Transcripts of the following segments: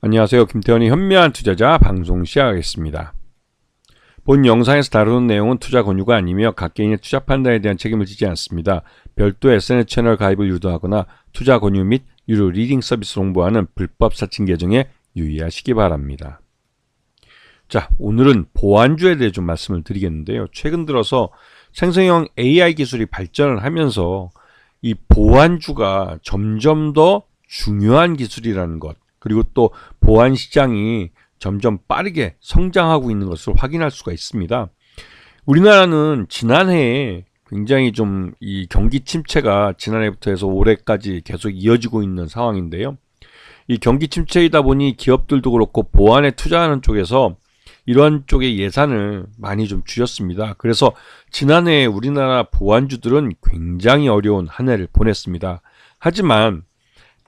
안녕하세요. 김태현의 현명한 투자자 방송 시작하겠습니다. 본 영상에서 다루는 내용은 투자 권유가 아니며 각 개인의 투자 판단에 대한 책임을 지지 않습니다. 별도 SNS 채널 가입을 유도하거나 투자 권유 및 유료 리딩 서비스 홍보하는 불법 사칭 계정에 유의하시기 바랍니다. 자, 오늘은 보안주에 대해 좀 말씀을 드리겠는데요. 최근 들어서 생성형 AI 기술이 발전을 하면서 이 보안주가 점점 더 중요한 기술이라는 것, 그리고 또 보안 시장이 점점 빠르게 성장하고 있는 것을 확인할 수가 있습니다. 우리나라는 지난해에 굉장히 좀 이 경기 침체가 지난해부터 해서 올해까지 계속 이어지고 있는 상황인데요. 이 경기 침체이다 보니 기업들도 그렇고 보안에 투자하는 쪽에서 이런 쪽의 예산을 많이 좀 줄였습니다. 그래서 지난해 우리나라 보안주들은 굉장히 어려운 한 해를 보냈습니다. 하지만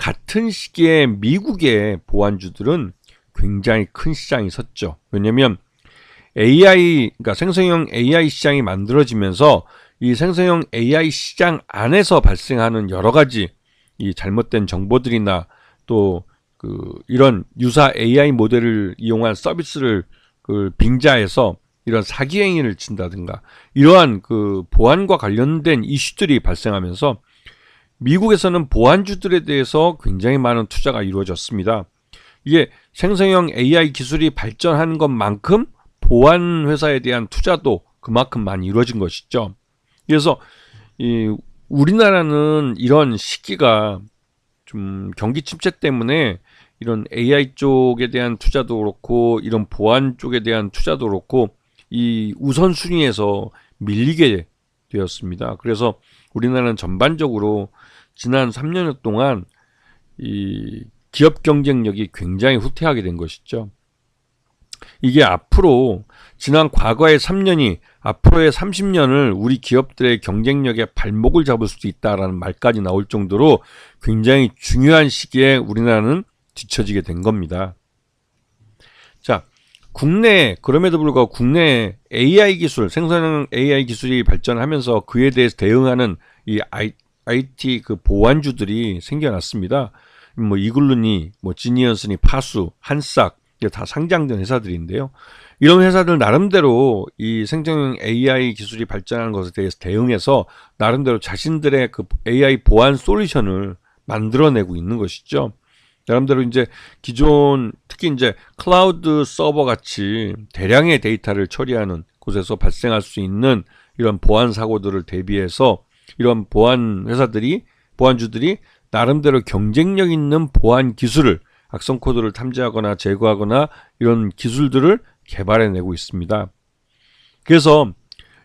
같은 시기에 미국의 보안주들은 굉장히 큰 시장이 섰죠. 왜냐면 AI, 그러니까 생성형 AI 시장이 만들어지면서 이 생성형 AI 시장 안에서 발생하는 여러 가지 이 잘못된 정보들이나 또 그 이런 유사 AI 모델을 이용한 서비스를 그 빙자해서 이런 사기 행위를 친다든가 이러한 그 보안과 관련된 이슈들이 발생하면서 미국에서는 보안주들에 대해서 굉장히 많은 투자가 이루어졌습니다. 이게 생성형 AI 기술이 발전하는 것만큼 보안 회사에 대한 투자도 그만큼 많이 이루어진 것이죠. 그래서 이 우리나라는 이런 시기가 좀 경기 침체 때문에 이런 AI 쪽에 대한 투자도 그렇고 이런 보안 쪽에 대한 투자도 그렇고 이 우선순위에서 밀리게 되었습니다. 그래서 우리나라는 전반적으로 지난 3년 동안 이 기업 경쟁력이 굉장히 후퇴하게 된 것이죠. 이게 앞으로 지난 과거의 3년이 앞으로의 30년을 우리 기업들의 경쟁력에 발목을 잡을 수도 있다라는 말까지 나올 정도로 굉장히 중요한 시기에 우리나라는 뒤처지게 된 겁니다. 자, 국내 그럼에도 불구하고 국내 AI 기술, 생산형 AI 기술이 발전하면서 그에 대해서 대응하는 이 IT 그 보안주들이 생겨났습니다. 뭐 이글루니, 뭐 지니언스니, 파수, 한싹 다 상장된 회사들인데요. 이런 회사들 나름대로 이 생성형 AI 기술이 발전하는 것에 대해서 대응해서 나름대로 자신들의 그 AI 보안 솔루션을 만들어내고 있는 것이죠. 나름대로 이제 기존 특히 이제 클라우드 서버 같이 대량의 데이터를 처리하는 곳에서 발생할 수 있는 이런 보안 사고들을 대비해서 이런 보안 회사들이 보안주들이 나름대로 경쟁력 있는 보안 기술을 악성 코드를 탐지하거나 제거하거나 이런 기술들을 개발해내고 있습니다. 그래서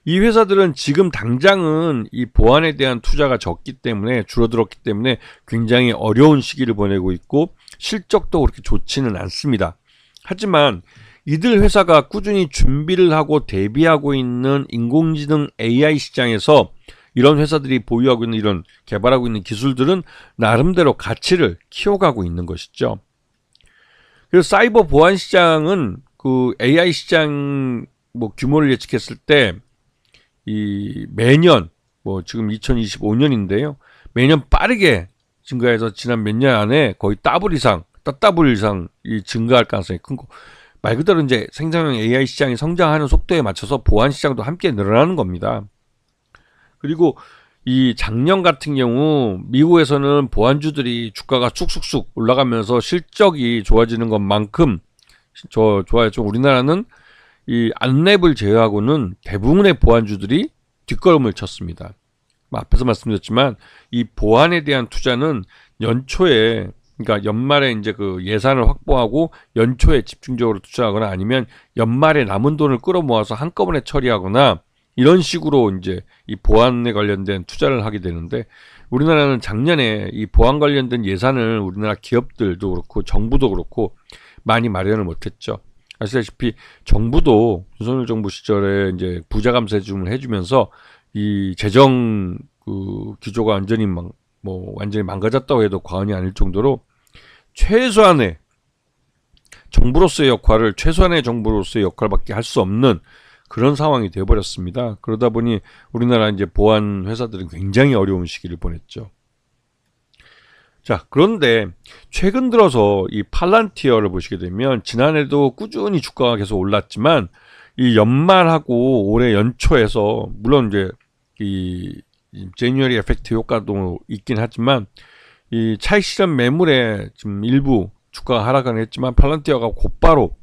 이 회사들은 지금 당장은 이 보안에 대한 투자가 적기 때문에 줄어들었기 때문에 굉장히 어려운 시기를 보내고 있고 실적도 그렇게 좋지는 않습니다. 하지만 이들 회사가 꾸준히 준비를 하고 대비하고 있는 인공지능 AI 시장에서 이런 회사들이 보유하고 있는 이런 개발하고 있는 기술들은 나름대로 가치를 키워가고 있는 것이죠. 그래서 사이버 보안 시장은 그 AI 시장 뭐 규모를 예측했을 때 이 매년 뭐 지금 2025년인데요. 매년 빠르게 증가해서 지난 몇 년 안에 거의 더블 이상, 더블 이상 이 증가할 가능성이 큰 거. 말 그대로 이제 생성형 AI 시장이 성장하는 속도에 맞춰서 보안 시장도 함께 늘어나는 겁니다. 그리고 이 작년 같은 경우 미국에서는 보안주들이 주가가 쑥쑥쑥 올라가면서 실적이 좋아지는 것만큼 저 좋아했죠. 우리나라는 이 안랩을 제외하고는 대부분의 보안주들이 뒷걸음을 쳤습니다. 뭐 앞에서 말씀드렸지만 이 보안에 대한 투자는 연초에 그러니까 연말에 이제 그 예산을 확보하고 연초에 집중적으로 투자하거나 아니면 연말에 남은 돈을 끌어모아서 한꺼번에 처리하거나 이런 식으로 이제 이 보안에 관련된 투자를 하게 되는데 우리나라는 작년에 이 보안 관련된 예산을 우리나라 기업들도 그렇고 정부도 그렇고 많이 마련을 못했죠. 아시다시피 정부도 윤석열 정부 시절에 이제 부자 감세줌을 해주면서 이 재정 그 기조가 완전히 막, 뭐 완전히 망가졌다고 해도 과언이 아닐 정도로 최소한의 정부로서의 역할을 최소한의 정부로서의 역할밖에 할 수 없는 그런 상황이 되어버렸습니다. 그러다 보니 우리나라 이제 보안 회사들은 굉장히 어려운 시기를 보냈죠. 자, 그런데 최근 들어서 이 팔란티어를 보시게 되면 지난해도 꾸준히 주가가 계속 올랐지만 이 연말하고 올해 연초에서 물론 이제 이 제뉴얼리 에펙트 효과도 있긴 하지만 이 차익 실현 매물에 지금 일부 주가가 하락은 했지만 팔란티어가 곧바로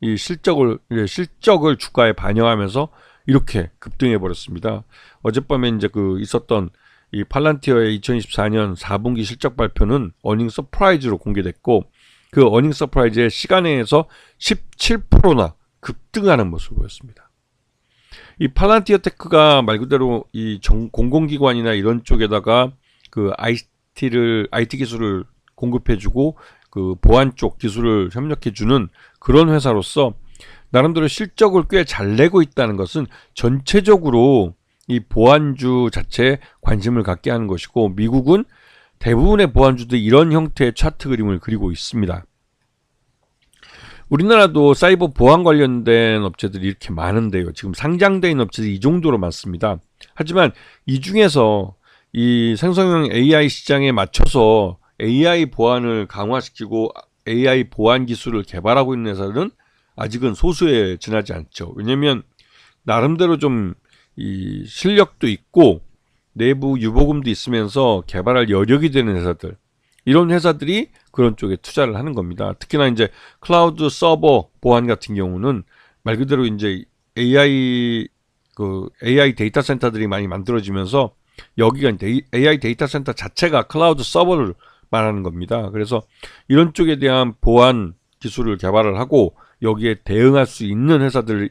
이 실적을 예, 실적을 주가에 반영하면서 이렇게 급등해 버렸습니다. 어젯밤에 이제 그 있었던 이 팔란티어의 2024년 4분기 실적 발표는 어닝 서프라이즈로 공개됐고 그 어닝 서프라이즈의 시간에서 17%나 급등하는 모습을 보였습니다. 이 팔란티어 테크가 말 그대로 이 정, 공공기관이나 이런 쪽에다가 그 IT를 IT 기술을 공급해주고 그 보안 쪽 기술을 협력해 주는 그런 회사로서 나름대로 실적을 꽤 잘 내고 있다는 것은 전체적으로 이 보안주 자체에 관심을 갖게 하는 것이고 미국은 대부분의 보안주들이 이런 형태의 차트 그림을 그리고 있습니다. 우리나라도 사이버 보안 관련된 업체들이 이렇게 많은데요. 지금 있는 업체들이 이 정도로 많습니다. 하지만 이 중에서 이 생성형 AI 시장에 맞춰서 AI 보안을 강화시키고 AI 보안 기술을 개발하고 있는 회사는 아직은 소수에 지나지 않죠. 왜냐하면 나름대로 좀 이 실력도 있고 내부 유보금도 있으면서 개발할 여력이 되는 회사들 이런 회사들이 그런 쪽에 투자를 하는 겁니다. 특히나 이제 클라우드 서버 보안 같은 경우는 말 그대로 이제 AI 그 AI 데이터 센터들이 많이 만들어지면서 여기가 이제 AI 데이터 센터 자체가 클라우드 서버를 말하는 겁니다. 그래서 이런 쪽에 대한 보안 기술을 개발을 하고 여기에 대응할 수 있는 회사들이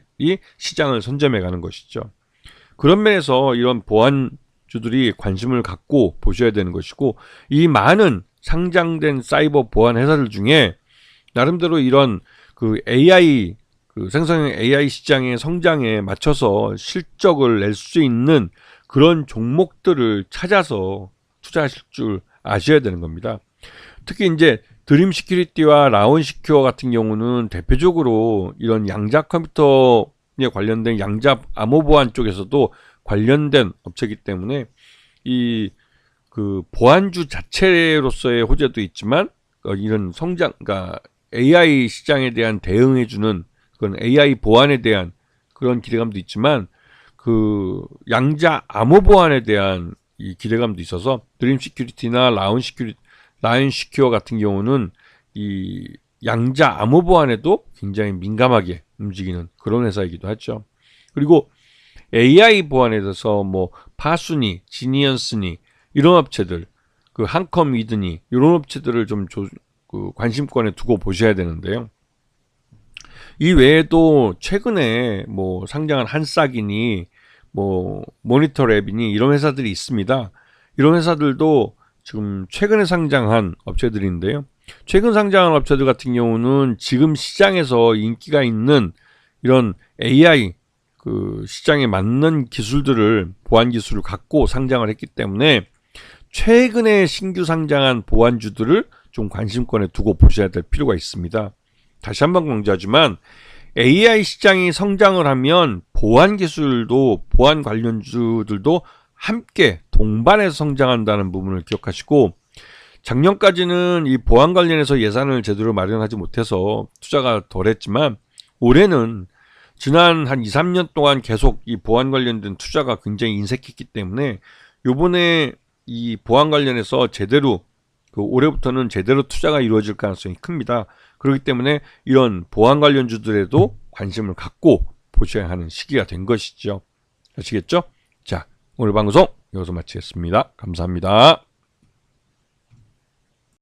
시장을 선점해 가는 것이죠. 그런 면에서 이런 보안주들이 관심을 갖고 보셔야 되는 것이고 이 많은 상장된 사이버 보안 회사들 중에 나름대로 이런 그 AI 그 생성형 AI 시장의 성장에 맞춰서 실적을 낼 수 있는 그런 종목들을 찾아서 투자하실 줄 아셔야 되는 겁니다. 특히 이제 드림 시큐리티와 라운 시큐어 같은 경우는 대표적으로 이런 양자 컴퓨터에 관련된 양자 암호 보안 쪽에서도 관련된 업체이기 때문에 이 그 보안주 자체로서의 호재도 있지만 어, 이런 성장, 그러니까 AI 시장에 대한 대응해주는 그런 AI 보안에 대한 그런 기대감도 있지만 그 양자 암호 보안에 대한 이 기대감도 있어서 드림 시큐리티나 라운 시큐리티 라인 시큐어 같은 경우는 이 양자 암호 보안에도 굉장히 민감하게 움직이는 그런 회사이기도 하죠. 그리고 AI 보안에 대해서 뭐 파순이, 지니언스니 이런 업체들, 그 한컴 위드니 이런 업체들을 좀 조, 그 관심권에 두고 보셔야 되는데요. 이 외에도 최근에 뭐 상장한 한싹이니 뭐 모니터 랩이니 이런 회사들이 있습니다. 이런 회사들도 지금 최근에 상장한 업체들인데요. 최근 상장한 업체들 같은 경우는 지금 시장에서 인기가 있는 이런 AI 그 시장에 맞는 기술들을 보안 기술을 갖고 상장을 했기 때문에 최근에 신규 상장한 보안주들을 좀 관심권에 두고 보셔야 될 필요가 있습니다. 다시 한 번 강조하지만 AI 시장이 성장을 하면 보안 기술도 보안 관련주들도 함께 동반해서 성장한다는 부분을 기억하시고 작년까지는 이 보안 관련해서 예산을 제대로 마련하지 못해서 투자가 덜했지만 올해는 지난 한 2, 3년 동안 계속 이 보안 관련된 투자가 굉장히 인색했기 때문에 요번에 이 보안 관련해서 제대로 그 올해부터는 제대로 투자가 이루어질 가능성이 큽니다. 그렇기 때문에 이런 보안 관련주들에도 관심을 갖고 보셔야 하는 시기가 된 것이죠. 아시겠죠? 자, 오늘 방송 여기서 마치겠습니다. 감사합니다.